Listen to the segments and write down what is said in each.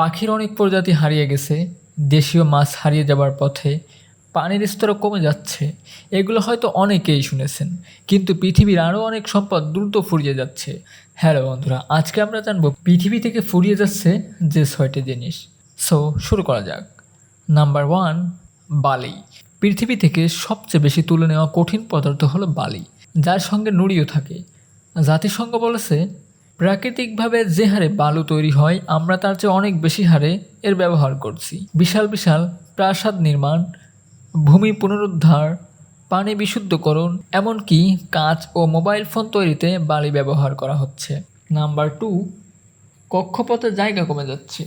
পাখির অনেক প্রজাতি হারিয়ে গেছে, দেশীয় মাছ হারিয়ে যাবার পথে পানির স্তরও কমে যাচ্ছে। এগুলো হয়তো অনেকেই শুনেছেন, কিন্তু পৃথিবীর আরও অনেক সম্পদ দ্রুত ফুরিয়ে যাচ্ছে। হ্যালো বন্ধুরা, আজকে আমরা জানব পৃথিবী থেকে ফুরিয়ে যাচ্ছে যে ছয়টি জিনিস। সো, শুরু করা যাক। নাম্বার ওয়ান, বালি। পৃথিবী থেকে সবচেয়ে বেশি তুলে নেওয়া কঠিন পদার্থ হলো বালি, যার সঙ্গে নুড়িও থাকে। জাতিসংঘ বলেছে প্রাকৃতিকভাবে যে হারে বালু তৈরি হয়, আমরা তার চেয়ে অনেক বেশি হারে এর ব্যবহার করছি। বিশাল বিশাল প্রাসাদ নির্মাণ, ভূমি পুনরুদ্ধার, পানি বিশুদ্ধকরণ, এমনকি কাঁচ ও মোবাইল ফোন তৈরিতে বালি ব্যবহার করা হচ্ছে। নাম্বার টু, কক্ষপথে জায়গা কমে যাচ্ছে।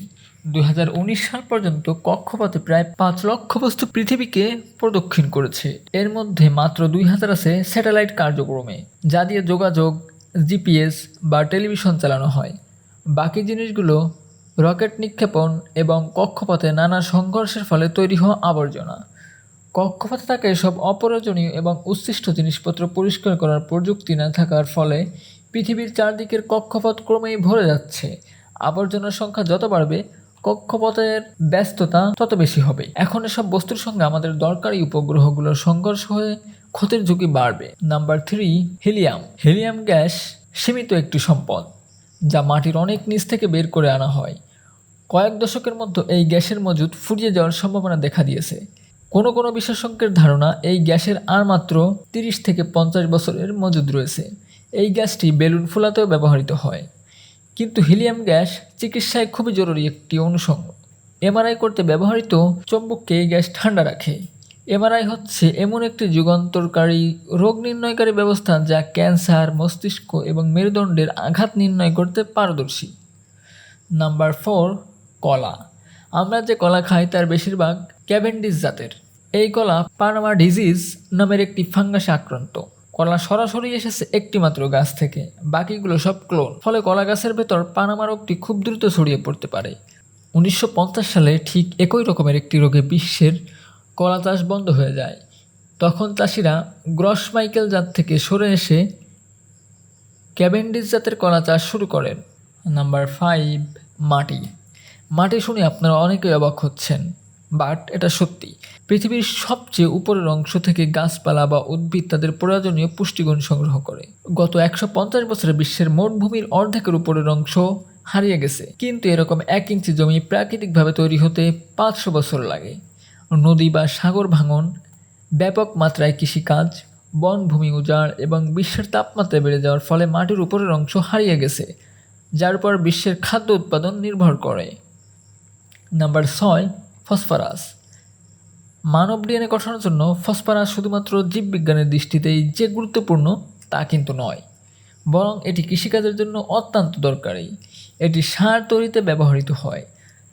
দু হাজার উনিশ সাল পর্যন্ত কক্ষপথে প্রায় পাঁচ লক্ষ বস্তু পৃথিবীকে প্রদক্ষিণ করেছে। এর মধ্যে মাত্র দুই হাজার আছে স্যাটেলাইট কার্যক্রমে, যা দিয়ে যোগাযোগ জিপিএস বা টেলিভিশন চালানো হয়। বাকি জিনিসগুলো রকেট নিক্ষেপণ এবং কক্ষপথে নানা সংঘর্ষের ফলে তৈরি হওয়া আবর্জনা। কক্ষপথে থাকা এসব অপ্রয়োজনীয় এবং উচ্ছিষ্ট জিনিসপত্র পরিষ্কার করার প্রযুক্তি না থাকার ফলে পৃথিবীর চারদিকের কক্ষপথ ক্রমেই ভরে যাচ্ছে। আবর্জনার সংখ্যা যত বাড়বে, কক্ষপথের ব্যস্ততা তত বেশি হবে। এখন এসব বস্তুর সঙ্গে আমাদের দরকারি উপগ্রহগুলোর সংঘর্ষ হয়ে ক্ষতির ঝুঁকি বাড়বে। Number three, helium. Helium gas সীমিত একটি সম্পদ, যা মাটির অনেক নিচ থেকে বের করে আনা হয়। কয়েক দশকের মধ্যে এই গ্যাসের মজুদ ফুরিয়ে যাওয়ার সম্ভাবনা দেখা দিয়েছে। কোনো কোনো বিশেষজ্ঞের ধারণা এই গ্যাসের আর মাত্র তিরিশ থেকে পঞ্চাশ বছরের মজুদ রয়েছে। এই গ্যাসটি বেলুন ফোলাতেও ব্যবহৃত হয়। কিন্তু হিলিয়াম গ্যাস চিকিৎসায় খুবই জরুরি একটি অনুষঙ্গ। এমআরআই করতে ব্যবহৃত চম্বককে এই গ্যাস ঠান্ডা রাখে। এমআরআই হচ্ছে এমন একটি যুগান্তরকারী, রোগ নির্ণয়কারী ব্যবস্থা যা ক্যান্সার, মস্তিষ্ক এবং মেরুদণ্ডের আঘাত নির্ণয় করতে পারদর্শী। নাম্বার ফোর, কলা। আমরা যে কলা খাই তার বেশিরভাগ ক্যাভেন্ডিস জাতের। এই কলা পানামা ডিজিজ নামের একটি ফাঙ্গাসে আক্রান্ত। কলা সরাসরি এসেছে একটি মাত্র গাছ থেকে, বাকিগুলো সব ক্লোন। ফলে কলা গাছের ভেতর পানামা রোগটি খুব দ্রুত ছড়িয়ে পড়তে পারে। উনিশশো পঞ্চাশ সালে ঠিক একই রকমের একটি রোগে বিশ্বের কলা চাষ বন্ধ হয়ে যায়। তখন চাষিরা গ্রস মাইকেল জাত থেকে সরে এসে ক্যাভেন্ডিস জাতের কলা চাষ শুরু করেন। নাম্বার ফাইভ, মাটি। মাটি শুনে আপনারা অনেকেই অবাক হচ্ছেন, বাট এটা সত্যি। পৃথিবীর সবচেয়ে উপরের অংশ থেকে গাছপালা বা উদ্ভিদ তাদের প্রয়োজনীয় পুষ্টিগুণ সংগ্রহ করে। গত একশো পঞ্চাশ বছরে বিশ্বের মোট ভূমির অর্ধেকের উপরের অংশ হারিয়ে গেছে। কিন্তু এরকম এক ইঞ্চি জমি প্রাকৃতিকভাবে তৈরি হতে পাঁচশো বছর লাগে। নদী বা সাগর ভাঙন, ব্যাপক মাত্রায় কৃষিকাজ বনভূমি উজাড় এবং বিশ্বের তাপমাত্রা বেড়ে যাওয়ার ফলে মাটির উপরের অংশ হারিয়ে গেছে, যার উপর বিশ্বের খাদ্য উৎপাদন নির্ভর করে। নাম্বার ছয়, ফসফরাস। মানব ডিএনএ গঠনের জন্য ফসফরাস শুধুমাত্র জীববিজ্ঞানের দৃষ্টিতেই যে গুরুত্বপূর্ণ তা কিন্তু নয়, বরং এটি কৃষিকাজের জন্য অত্যন্ত দরকারি। এটি সার তৈরিতে ব্যবহৃত হয়।